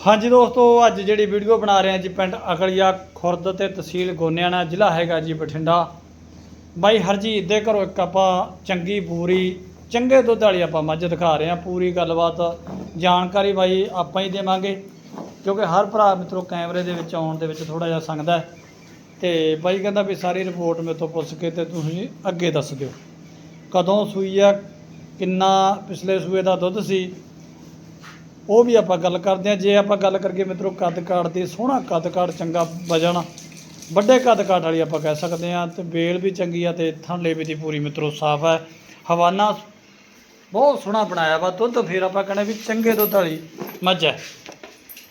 ਹਾਂਜੀ ਦੋਸਤੋ, ਅੱਜ ਜਿਹੜੀ ਵੀਡੀਓ ਬਣਾ ਰਹੇ ਹਾਂ ਜੀ ਪਿੰਡ ਅਕਲੀਆ ਖੁਰਦ ਤੇ ਤਹਿਸੀਲ ਗੋਨਿਆਣਾ, ਜ਼ਿਲ੍ਹਾ ਹੈਗਾ ਜੀ ਬਠਿੰਡਾ। ਬਾਈ ਹਰਜੀਤ ਦੇ ਘਰੋਂ ਇੱਕ ਆਪਾਂ ਚੰਗੀ ਪੂਰੀ ਚੰਗੇ ਦੁੱਧ ਵਾਲੀ ਆਪਾਂ ਮੱਝ ਦਿਖਾ ਰਹੇ ਹਾਂ। ਪੂਰੀ ਗੱਲਬਾਤ, ਜਾਣਕਾਰੀ ਬਾਈ ਆਪਾਂ ਹੀ ਦੇਵਾਂਗੇ, ਕਿਉਂਕਿ ਹਰ ਭਰਾ ਮਿੱਤਰੋ ਕੈਮਰੇ ਦੇ ਵਿੱਚ ਆਉਣ ਦੇ ਵਿੱਚ ਥੋੜਾ ਜਿਹਾ ਸੰਗਦਾ ਹੈ। ਤੇ ਬਾਈ ਕਹਿੰਦਾ ਵੀ ਸਾਰੀ ਰਿਪੋਰਟ ਮੇਰੇ ਤੋਂ ਪੁੱਛ ਕੇ ਤੇ ਤੁਸੀਂ ਅੱਗੇ ਦੱਸ ਦਿਓ। ਕਦੋਂ ਸੂਈ ਆ, ਕਿੰਨਾ ਪਿਛਲੇ ਸੂਏ ਦਾ ਦੁੱਧ ਸੀ ਉਹ ਵੀ ਆਪਾਂ ਗੱਲ ਕਰਦੇ ਹਾਂ। ਜੇ ਆਪਾਂ ਗੱਲ ਕਰੀਏ ਮਿੱਤਰੋ ਕੱਦ ਕਾਠ ਦੀ, ਸੋਹਣਾ ਕੱਦ ਕਾਠ, ਚੰਗਾ ਵਜਣ ਵੱਡੇ ਕੱਦ ਕਾਠ ਵਾਲੀ ਆਪਾਂ ਕਹਿ ਸਕਦੇ ਹਾਂ। ਤੇ ਬੇਲ ਵੀ ਚੰਗੀ ਆ ਤੇ ਥਣਲੇ ਵੀ ਦੀ ਪੂਰੀ ਮਿੱਤਰੋ ਸਾਫ਼ ਹੈ। ਹਵਾਨਾ ਬਹੁਤ ਸੋਹਣਾ ਬਣਾਇਆ ਵਾ ਦੁੱਧ। ਫਿਰ ਆਪਾਂ ਕਹਿੰਦੇ ਵੀ ਚੰਗੇ ਦੁੱਧ ਵਾਲੀ ਮੱਝ ਹੈ।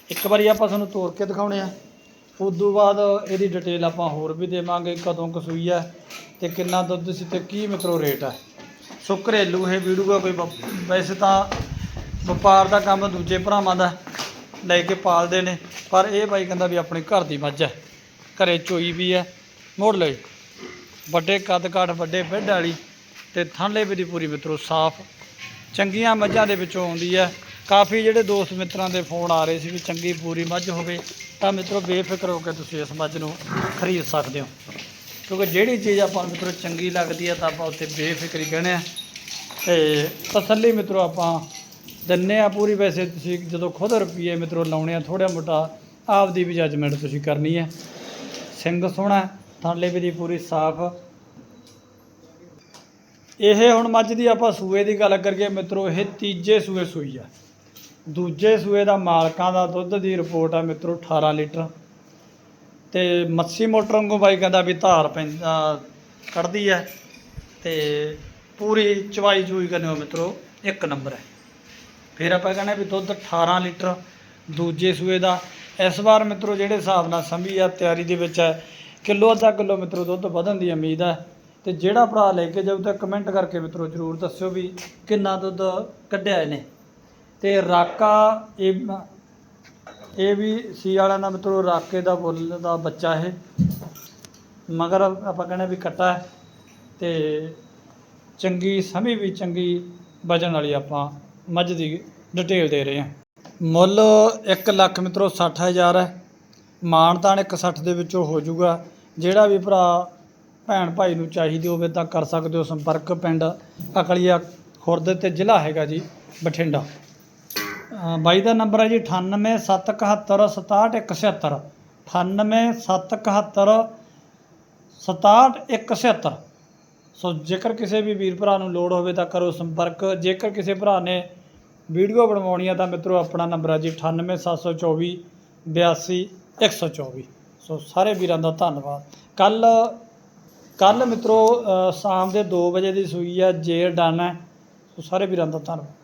ਇੱਕ ਵਾਰੀ ਆਪਾਂ ਤੁਹਾਨੂੰ ਤੋੜ ਕੇ ਦਿਖਾਉਣੇ ਆ। ਉਦੋਂ ਬਾਅਦ ਇਹਦੀ ਡਿਟੇਲ ਆਪਾਂ ਹੋਰ ਵੀ ਦੇਵਾਂਗੇ ਕਦੋਂ ਕਸੂਈ ਹੈ ਤੇ ਕਿੰਨਾ ਦੁੱਧ ਸੀ ਤੇ ਕੀ ਮਿੱਤਰੋ ਰੇਟ ਹੈ। ਸੋ ਘਰੇਲੂ ਇਹ ਵੀਡੀਓ ਕੋਈ ਵਪ- ਵੈਸੇ ਤਾਂ ਵਪਾਰ ਦਾ ਕੰਮ ਦੂਜੇ ਭਰਾਵਾਂ ਦਾ ਲੈ ਕੇ ਪਾਲਦੇ ਨੇ, ਪਰ ਇਹ ਬਾਈ ਕਹਿੰਦਾ ਵੀ ਆਪਣੀ ਘਰ ਦੀ ਮੱਝ ਹੈ, ਘਰੇ ਚੋਈ ਵੀ ਹੈ। ਮੋੜ ਲਈ ਵੱਡੇ ਕੱਦ ਕਾਠ, ਵੱਡੇ ਬੈੱਡ ਵਾਲੀ ਤੇ ਥਣਲੇ ਵੀ ਦੀ ਪੂਰੀ ਮਿੱਤਰੋ ਸਾਫ਼। ਚੰਗੀਆਂ ਮੱਝਾਂ ਦੇ ਵਿੱਚੋਂ ਆਉਂਦੀ ਹੈ। ਕਾਫੀ ਜਿਹੜੇ ਦੋਸਤ ਮਿੱਤਰਾਂ ਦੇ ਫੋਨ ਆ ਰਹੇ ਸੀ ਵੀ ਚੰਗੀ ਪੂਰੀ ਮੱਝ ਹੋਵੇ, ਤਾਂ ਮਿੱਤਰੋ ਬੇਫਿਕਰ ਹੋ ਕੇ ਤੁਸੀਂ ਇਸ ਮੱਝ ਨੂੰ ਖਰੀਦ ਸਕਦੇ ਹੋ। ਕਿਉਂਕਿ ਜਿਹੜੀ ਚੀਜ਼ ਆਪਾਂ ਨੂੰ ਮਿੱਤਰੋ ਚੰਗੀ ਲੱਗਦੀ ਹੈ, ਤਾਂ ਆਪਾਂ ਉੱਥੇ ਬੇਫਿਕਰੀ ਕਹਿੰਦੇ ਆ ਤੇ ਤਸੱਲੀ ਮਿੱਤਰੋ ਆਪਾਂ ਦਿੰਨੇ ਆ ਪੂਰੀ ਵੈਸੇ ਤੁਸੀਂ ਜਦੋਂ ਖੁਦ ਰੁਪਈਏ ਮਿੱਤਰੋ ਲਾਉਣੇ ਆ ਥੋੜਾ ਮੋਟਾ, ਆਪਦੀ ਵੀ ਜੱਜਮੈਂਟ ਤੁਸੀਂ ਕਰਨੀ ਹੈ ਸਿੰਘ ਸੋਹਣਾ, ਥਾਲੇ ਵੀ ਦੀ ਪੂਰੀ ਸਾਫ਼। ਇਹ ਹੁਣ ਮੱਝ ਦੀ ਆਪਾਂ ਸੂਏ ਦੀ ਗੱਲ ਕਰੀਏ ਮਿੱਤਰੋ, ਇਹ ਤੀਜੇ ਸੂਏ ਸੂਈ ਆ। ਦੂਜੇ ਸੂਏ ਦਾ ਮਾਲਕਾਂ ਦਾ ਦੁੱਧ ਦੀ ਰਿਪੋਰਟ ਆ ਮਿੱਤਰੋ 18 ਲੀਟਰ। ਤੇ ਮੱਸੀ ਮੋਟਰ ਵਾਂਗੂ ਬਾਈ ਕਹਿੰਦਾ ਵੀ ਧਾਰ ਪੈਂਦਾ ਕੱਢਦੀ ਹੈ ਤੇ ਪੂਰੀ ਚਵਾਈ ਚੂਈ ਕਰਨੇ ਮਿੱਤਰੋ, ਇੱਕ ਨੰਬਰ ਹੈ ਫਿਰ ਆਪਾਂ ਕਹਿੰਦੇ ਵੀ ਦੁੱਧ 18 ਲੀਟਰ ਦੂਜੇ ਸੂਏ ਦਾ। ਇਸ ਵਾਰ ਮਿੱਤਰੋ ਜਿਹੜੇ ਹਿਸਾਬ ਨਾਲ ਸੰਭੀ ਆ, ਤਿਆਰੀ ਦੇ ਵਿੱਚ ਹੈ, ਕਿਲੋ ਅੱਧਾ ਕਿਲੋ ਮਿੱਤਰੋ ਦੁੱਧ ਵਧਣ ਦੀ ਉਮੀਦ ਹੈ। ਤੇ ਜਿਹੜਾ ਭਰਾ ਲੈ ਕੇ ਜਾਊ ਤਾਂ ਕਮੈਂਟ ਕਰਕੇ ਮਿੱਤਰੋ ਜਰੂਰ ਦੱਸਿਓ ਵੀ ਕਿੰਨਾ ਦੁੱਧ ਕੱਢਿਆ ਇਹਨੇ। ਤੇ ਰਾਕਾ, ਇਹ ਇਹ ਵੀ ਸੀ ਵਾਲਿਆਂ ਦਾ ਮਿੱਤਰੋ, ਰਾਕੇ ਦਾ ਬੁੱਲ ਦਾ ਬੱਚਾ ਇਹ। ਮਗਰ ਆਪਾਂ ਕਹਿੰਦੇ ਵੀ ਕੱਟਾ ਹੈ। ਤੇ ਚੰਗੀ ਸਮੀ ਵੀ ਚੰਗੀ ਵਜਨ ਵਾਲੀ ਆਪਾਂ ਮੱਝ ਦੀ ਡਿਟੇਲ ਦੇ ਰਹੇ ਹਾਂ। ਮੁੱਲ 1 ਲੱਖ ਮਿੱਤਰੋ 60000 ਹੈ। ਮਾਨਤਾਨ 160 ਦੇ ਵਿੱਚੋਂ ਹੋ ਜਾਊਗਾ। ਜਿਹੜਾ ਵੀ ਭਰਾ ਭੈਣ ਭਾਈ ਨੂੰ ਚਾਹੀਦੀ ਹੋਵੇ ਤਾਂ ਕਰ ਸਕਦੇ ਹੋ ਸੰਪਰਕ ਪਿੰਡ ਅਕਲੀਆ ਖੁਰਦ ਤੇ ਜ਼ਿਲ੍ਹਾ ਹੈਗਾ ਜੀ ਬਠਿੰਡਾ। ਬਾਈ ਦਾ ਨੰਬਰ ਹੈ ਜੀ 9871676176 987167 67176 ਸੋ ਜੇਕਰ ਕਿਸੇ ਵੀ ਵੀਰ ਭਰਾ ਨੂੰ ਲੋੜ ਹੋਵੇ ਤਾਂ ਕਰੋ ਸੰਪਰਕ। ਜੇਕਰ ਕਿਸੇ ਭਰਾ ਨੇ ਵੀਡੀਓ ਬਣਵਾਉਣੀ ਆ ਤਾਂ ਮਿੱਤਰੋ ਆਪਣਾ ਨੰਬਰ ਹੈ ਜੀ 98724 82 124 ਸੋ ਸਾਰੇ ਵੀਰਾਂ ਦਾ ਧੰਨਵਾਦ। ਕੱਲ ਕੱਲ ਮਿੱਤਰੋ ਸ਼ਾਮ ਦੇ 2 ਵਜੇ ਦੀ ਸੂਈ ਆ ਜੇਰ ਡਨ ਹੈ। ਸੋ ਸਾਰੇ ਵੀਰਾਂ ਦਾ ਧੰਨਵਾਦ।